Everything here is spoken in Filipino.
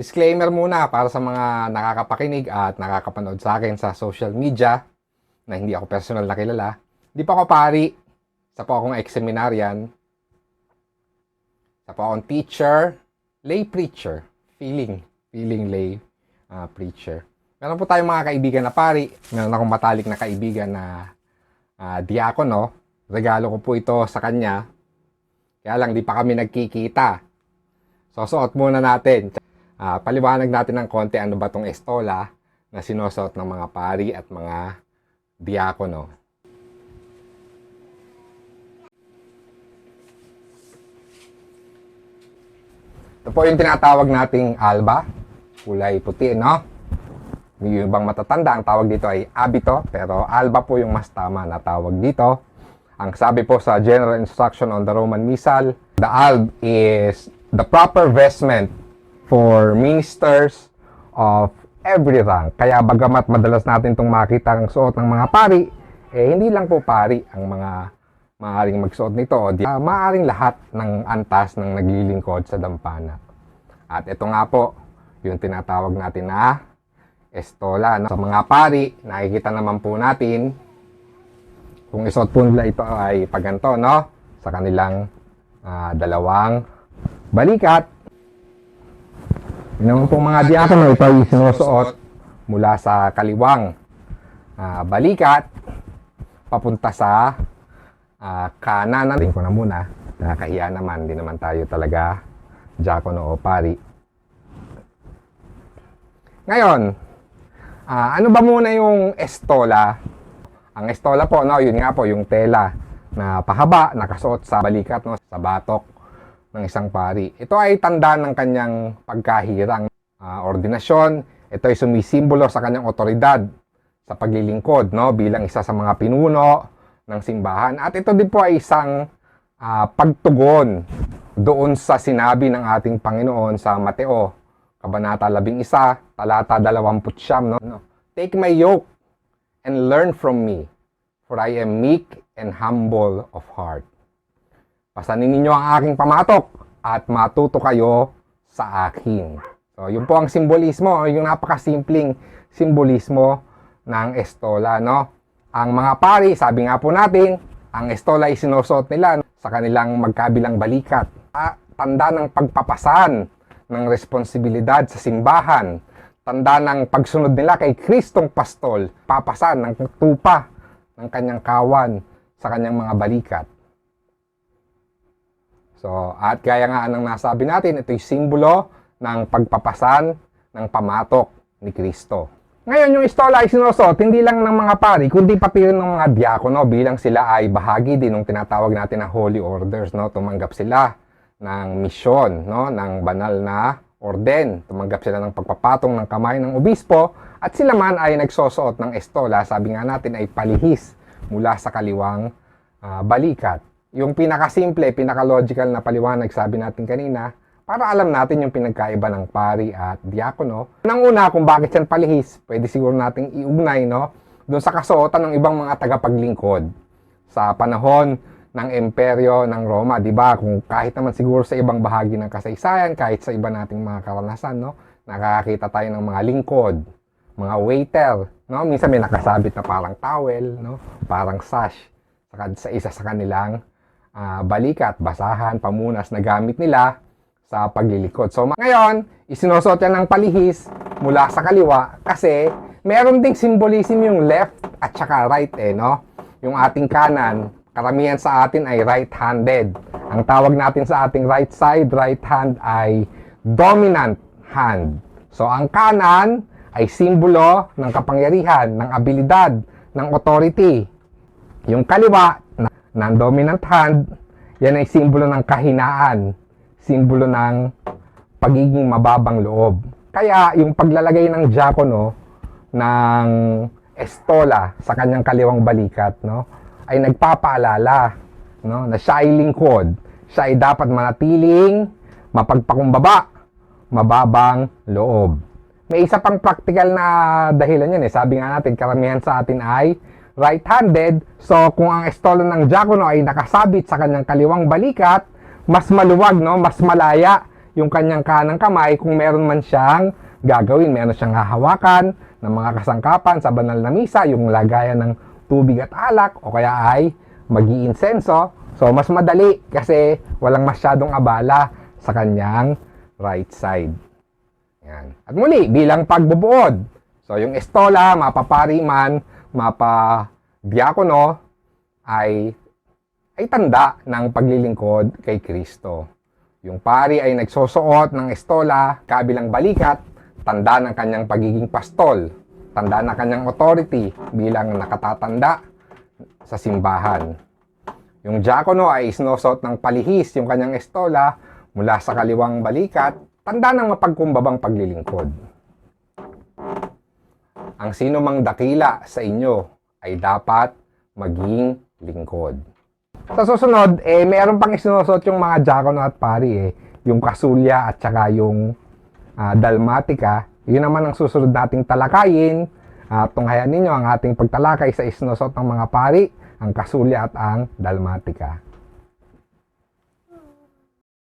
Disclaimer muna para sa mga nakakapakinig at nakakapanood sa akin sa social media na hindi ako personal na kilala. Hindi pa ako pari. Isa po akong ex-seminarian. Isa po akong teacher. Lay preacher. Feeling. Feeling lay ah, preacher. Meron po tayong mga kaibigan na pari. Meron akong matalik na kaibigan na ah, diakono. Regalo ko po ito sa kanya. Kaya lang, di pa kami nagkikita. So, suot muna natin. Ah, paliwanag natin ng konti ano ba tong estola na sinusuot ng mga pari at mga diakono. Ito po yung tinatawag nating alba, kulay puti, no? Yung ibang matatanda, ang tawag dito ay abito, pero alba po yung mas tama na tawag dito. Ang sabi po sa General Instruction on the Roman Missal, the alb is the proper vestment for ministers of every rank. Kaya bagamat madalas natin itong makita ang suot ng mga pari, eh hindi lang po pari ang mga maaaring magsuot nito. Uh, maaaring lahat ng antas ng naglilingkod sa dampana. At ito nga po, yung tinatawag natin na estola. Sa mga pari, nakikita naman po natin kung isuot po nila ito ay paganto, no? Sa kanilang ah, dalawang balikat. Yun naman pong mga diakono, ito ay sinusuot mula sa kaliwang ah, balikat papunta sa ah, kanan. Tingin ko na muna. Nakakahiya naman. Hindi naman tayo talaga diakono o pari. Ngayon, ah, ano ba muna yung estola? Ang estola po, no, yun nga po, yung tela na pahaba, nakasuot sa balikat, no, sa batok ng isang pari. Ito ay tanda ng kanyang pagkahirang ah, ordinasyon. Ito ay sumisimbolo sa kanyang otoridad sa paglilingkod, no, bilang isa sa mga pinuno ng simbahan. At ito din po ay isang ah, pagtugon doon sa sinabi ng ating Panginoon sa Mateo, Kabanata 11, talata 29, no? no? Take my yoke and learn from me, for I am meek and humble of heart. Pasanin ninyo ang aking pamatok at matuto kayo sa akin. So, yun po ang simbolismo, yung napakasimpleng simbolismo ng estola, no? Ang mga pari, sabi nga po natin, ang estola ay sinusuot nila sa kanilang magkabilang balikat. Ah, Tanda ng pagpapasan ng responsibilidad sa simbahan. Tanda ng pagsunod nila kay Kristong Pastol, papasan ng tupa ng kanyang kawan sa kanyang mga balikat. So, at gaya nga ng nasabi natin, ito'y simbolo ng pagpapasan ng pamatok ni Kristo. Ngayon, yung istola ay sinusot, hindi lang ng mga pari, kundi pati rin ng mga diakono bilang sila ay bahagi din ng tinatawag natin na holy orders, no? Tumanggap sila ng misyon, no? Ng banal na orden. Tumanggap sila ng pagpapatong ng kamay ng obispo at sila man ay nagsosuot ng estola, sabi nga natin ay palihis mula sa kaliwang ah, balikat. Yung pinakasimple, pinakalogical na paliwanag, sabi natin kanina, para alam natin yung pinagkaiba ng pari at diakono. Nang una, kung bakit yan palihis, pwede siguro nating iugnay, no? Doon sa kasuotan ng ibang mga tagapaglingkod. Sa panahon ng imperyo ng Roma, di ba? Kung kahit naman siguro sa ibang bahagi ng kasaysayan, kahit sa iba nating mga karanasan, no? Nakakakita tayo ng mga lingkod, mga waiter, no? Minsan may nakasabit na parang towel, no? Parang sash sa, sa isa sa kanilang ah, balikat, basahan, pamunas na gamit nila sa paglilikod. So ngayon, isinusuot yan ng palihis mula sa kaliwa kasi meron ding symbolism yung left at saka right eh, no? Yung ating kanan, karamihan sa atin ay right-handed. Ang tawag natin sa ating right side, right hand ay dominant hand. So ang kanan ay simbolo ng kapangyarihan, ng abilidad, ng authority. Yung kaliwa, na, ng dominant hand, yan ay simbolo ng kahinaan, simbolo ng pagiging mababang loob. Kaya yung paglalagay ng diakono ng estola sa kanyang kaliwang balikat, no, ay nagpapaalala, no, na siya ay lingkod. Siya ay dapat manatiling mapagpakumbaba, mababang loob. May isa pang practical na dahilan yan eh. Sabi nga natin, karamihan sa atin ay right-handed. So, kung ang estola ng diakono ay nakasabit sa kanyang kaliwang balikat, mas maluwag, no? mas malaya yung kanyang kanang kamay kung meron man siyang gagawin. Meron siyang hahawakan ng mga kasangkapan sa banal na misa, yung lagayan ng tubig at alak, o kaya ay insenso So, mas madali kasi walang masyadong abala sa kanyang right side. Yan. At muli, bilang pagbubuod. So, yung estola, mapapari man, mapa diakono, ay ay tanda ng paglilingkod kay Kristo. Yung pari ay nagsusuot ng estola, kabilang balikat, tanda ng kanyang pagiging pastol, tanda ng kanyang authority bilang nakatatanda sa simbahan. Yung diakono ay isinusot ng palihis yung kanyang estola mula sa kaliwang balikat, tanda ng mapagkumbabang paglilingkod. Ang sino mang dakila sa inyo ay dapat maging lingkod. Sa susunod, eh, meron pang isinusot yung mga diakono at pari eh. Yung kasulya at saka yung ah, dalmatika. Yun naman ang susunod nating talakayin. At tunghayan ninyo ang ating pagtalakay sa isinusot ng mga pari, ang kasulya at ang dalmatika.